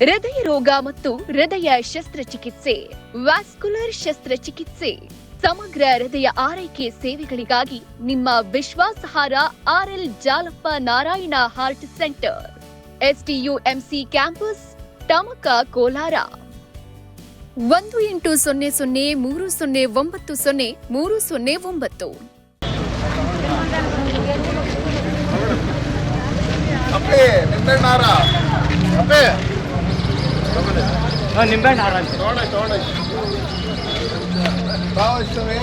ಹೃದಯ ರೋಗ ಮತ್ತು ಹೃದಯ ಶಸ್ತ್ರಚಿಕಿತ್ಸೆ, ವ್ಯಾಸ್ಕುಲರ್ ಶಸ್ತ್ರಚಿಕಿತ್ಸೆ, ಸಮಗ್ರ ಹೃದಯ ಆರೈಕೆ ಸೇವೆಗಳಿಗಾಗಿ ನಿಮ್ಮ ವಿಶ್ವಾಸಾರ್ಹ RL Jalappa Narayana heart centre, SDUMC campus, Tamaka Kolar. ಒಂದು ಎಂಟು ಸೊನ್ನೆ ಸೊನ್ನೆ ಮೂರು ಸೊನ್ನೆ ಒಂಬತ್ತು ಸೊನ್ನೆ ಮೂರು ಸೊನ್ನೆ ಒಂಬತ್ತು. ಅಪ್ಪೆ. ನಿಂಬೆಹಣ್ಣು ಹಾರ ಅಂತ ತಗೊಂಡ ತಗೊಂಡ ತಾವು ಇಷ್ಟವೇ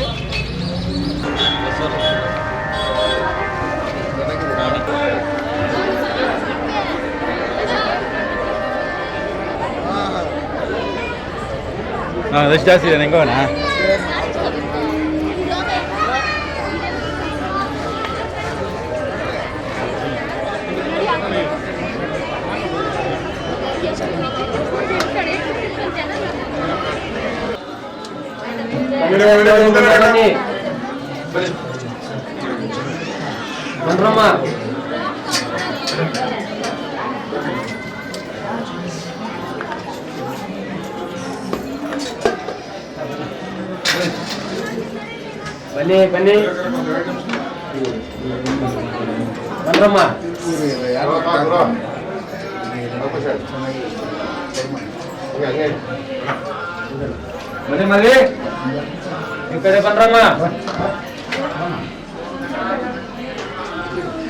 ಹಾಂ ಎಷ್ಟು ಜಾಸ್ತಿ ಇದೆ ಹೆಂಗೋಣ Bener bener Bani, bani. Bani, bani. Bani, bani. Bani. ಈ ಕಡೆ ಬನ್ರಮ್ಮ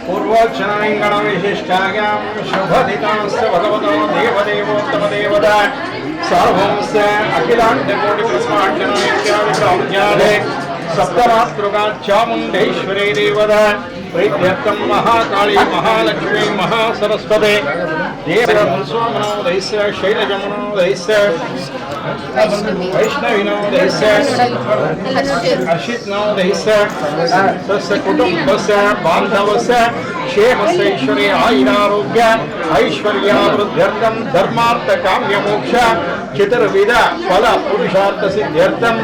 पूर्वोक्षणाङ्गणविशिष्टायां शुभदितांस्य भगवतो देवदेवोत्तमदेवता सार्वंस्य अखिलाण्डकोटिकृष्णार्चनाइत्यादिप्रौज्ञादे सप्तमातृका चामुण्डेश्वरी देवता వైద్యర్థం మహాకాళీ మహాలక్ష్మి మహాసరస్వతే దేవస్వామనోదయస్య శైలజమనోదయస్య వైష్ణవినోదయస్య హర్షిత్నోదయస్య తస్య కుటుంబస్య బాంధవస్య క్షేమస్య ఈశ్వరే ఆయురారోగ్య ఐశ్వర్యావృద్ధ్యర్థం ధర్మార్థ కామ్యమోక్ష చతుర్విధ ఫల పురుషార్థ సిద్ధ్యర్థం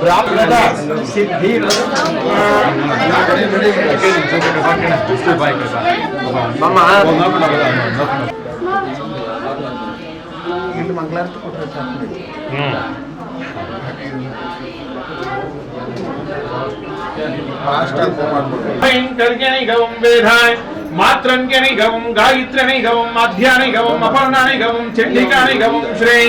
ब्राह्मण सिद्धि। मात्रं गायत्री गवम अध्याय गवम अपर्णा गवम चंडिका गवम श्रेय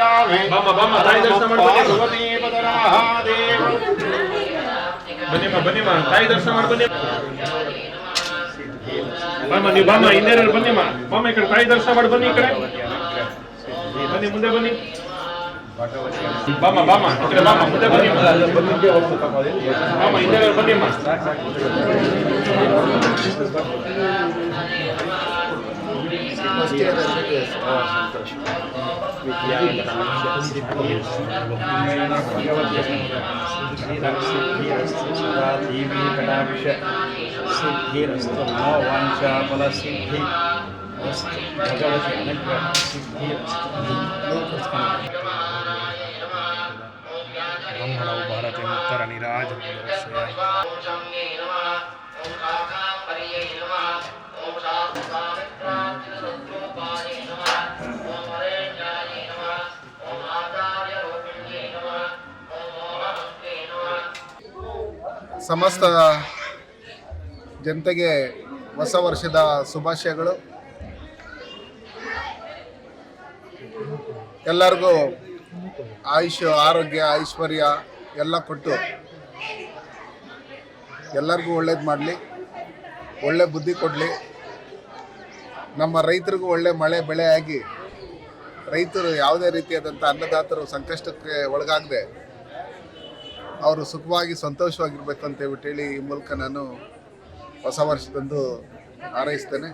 ಸಮರ್ಪಯಾಮಿ ಬಮ್ಮ ಬಮ್ಮ ತಾಯಿ ದರ್ಶನ ಮಾಡ್ಬನ್ನಿ ಭಗವತೀಪದ ಮಹಾದೇವ ಬನ್ನಿಮ್ಮ ಬನ್ನಿಮ್ಮ ತಾಯಿ ದರ್ಶನ ಮಾಡಿ ಬನ್ನಿ ಬಮ್ಮ ನೀವು ಬಮ್ಮ ಇನ್ನೇರು ಬನ್ನಿಮ್ಮ ಬಮ್ಮ ಈ ಕಡೆ ತಾಯಿ ದರ್ಶನ ಮಾಡಿ ಬನ್ನಿ ಈ ಕಡೆ ಬನ್ನಿ ಮುಂದೆ ಬನ್ನಿ ಬಮ್ಮ ಬಮ್ಮ ಈ ಕಡೆ ಬಮ್ಮ ಮುಂದೆ ಬನ್ನಿ ಬಮ್ಮ ಹಿಂದೆ ಬನ್ನಿಮ್ಮ ಸಿದ್ಧಿರಸ್ತು सिद्धिरस्तिद्धिरस्तिदादेवी कटाक्ष सिद्धिरस्तु नो वाञ्छाफलसिद्धि अस्तु भगवति अनुग्रह सिद्धिरस्तु ब्रह्मणौ भारते ಸಮಸ್ತ ಜನತೆಗೆ ಹೊಸ ವರ್ಷದ ಶುಭಾಶಯಗಳು. ಎಲ್ಲರಿಗೂ ಆಯುಷ್, ಆರೋಗ್ಯ, ಐಶ್ವರ್ಯ ಎಲ್ಲ ಕೊಟ್ಟು ಎಲ್ಲರಿಗೂ ಒಳ್ಳೇದು ಮಾಡಲಿ, ಒಳ್ಳೆ ಬುದ್ಧಿ ಕೊಡಲಿ. ನಮ್ಮ ರೈತರಿಗೂ ಒಳ್ಳೆ ಮಳೆ ಬೆಳೆ ಆಗಿ ರೈತರು ಯಾವುದೇ ರೀತಿಯಾದಂಥ ಅನ್ನದಾತರು ಸಂಕಷ್ಟಕ್ಕೆ ಒಳಗಾಗದೆ ಅವರು ಸುಖವಾಗಿ ಸಂತೋಷವಾಗಿರ್ಬೇಕು ಅಂತ ಹೇಳ್ಬಿಟ್ಟು ಹೇಳಿ ಈ ಮೂಲಕ ನಾನು ಹೊಸ ವರ್ಷದಂದು ಹಾರೈಸ್ತೇನೆ.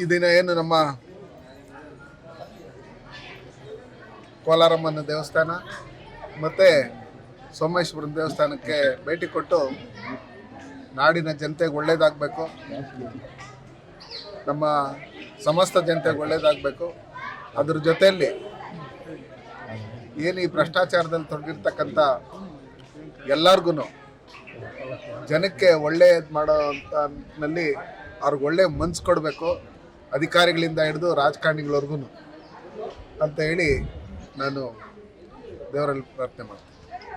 ಈ ದಿನ ಏನು ನಮ್ಮ ಕೋಲಾರಮ್ಮನ ದೇವಸ್ಥಾನ ಮತ್ತು ಸೋಮೇಶ್ವರನ ದೇವಸ್ಥಾನಕ್ಕೆ ಭೇಟಿ ಕೊಟ್ಟು ನಾಡಿನ ಜನತೆಗೆ ಒಳ್ಳೇದಾಗಬೇಕು. ನಮ್ಮ ಸಮಸ್ತ ಜನತೆಗೆ ಒಳ್ಳೇದಾಗಬೇಕು. ಅದ್ರ ಜೊತೆಯಲ್ಲಿ ಏನು ಈ ಭ್ರಷ್ಟಾಚಾರದಲ್ಲಿ ತೊಡಗಿರ್ತಕ್ಕಂಥ ಎಲ್ಲರಿಗೂ ಜನಕ್ಕೆ ಒಳ್ಳೆಯದು ಮಾಡೋ ನಲ್ಲಿ ಅವ್ರಿಗೆ ಒಳ್ಳೆ ಮನ್ಸು ಕೊಡಬೇಕು, ಅಧಿಕಾರಿಗಳಿಂದ ಹಿಡಿದು ರಾಜಕಾರಣಿಗಳವರೆಗೂ ಅಂತ ಹೇಳಿ ನಾನು ದೇವರಲ್ಲಿ ಪ್ರಾರ್ಥನೆ ಮಾಡ್ತೀನಿ.